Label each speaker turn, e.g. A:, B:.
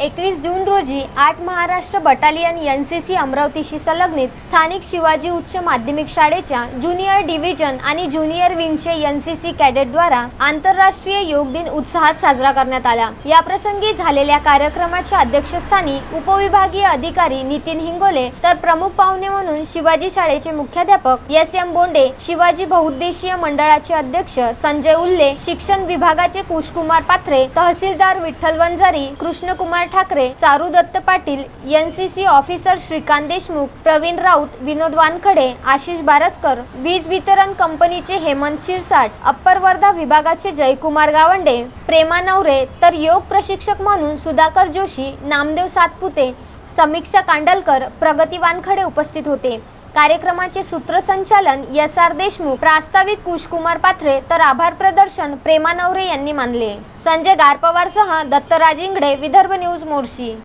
A: एकवीस जून रोजी आठ Maharashtra battalion N C C अमरावतीशी संलग्नित स्थानिक शिवाजी उच्च माध्यमिक शाळेच्या ज्युनियर डिव्हिजन आणि ज्युनियर विंगचे एन सी सी कॅडेटद्वारा आंतरराष्ट्रीय योग दिन उत्साहात साजरा करण्यात आला. याप्रसंगी झालेल्या कार्यक्रमाच्या अध्यक्षस्थानी उपविभागीय अधिकारी नितीन हिंगोले तर प्रमुख पाहुणे म्हणून शिवाजी शाळेचे मुख्याध्यापक एस एम बोंडे शिवाजी बहुउद्देशीय मंडळाचे अध्यक्ष संजय उल्ले शिक्षण विभागाचे कुशकुमार पात्रे तहसीलदार Vitthal Vanjari Krishnakumar Thackeray Charu Datta Patil N C C officer Shrikant Deshmukh Pravin Raut Vinod Wankhade Ashish Baraskar वीज वितरण कंपनीचे हेमंत शिरसाट अप्पर वर्धा विभागाचे जयकुमार गावंडे प्रेमा नवरे तर योग प्रशिक्षक म्हणून सुधाकर जोशी नामदेव सातपुते समीक्षा कांडलकर प्रगती वानखडे उपस्थित होते. कार्यक्रमाचे सूत्रसंचालन एस आर देशमुख प्रास्ताविक कुशकुमार पाथरे तर आभार प्रदर्शन प्रेमा नवरे यांनी मानले. संजय गारपवारसह दत्तराज इंगडे विदर्भ न्यूज मोर्शी.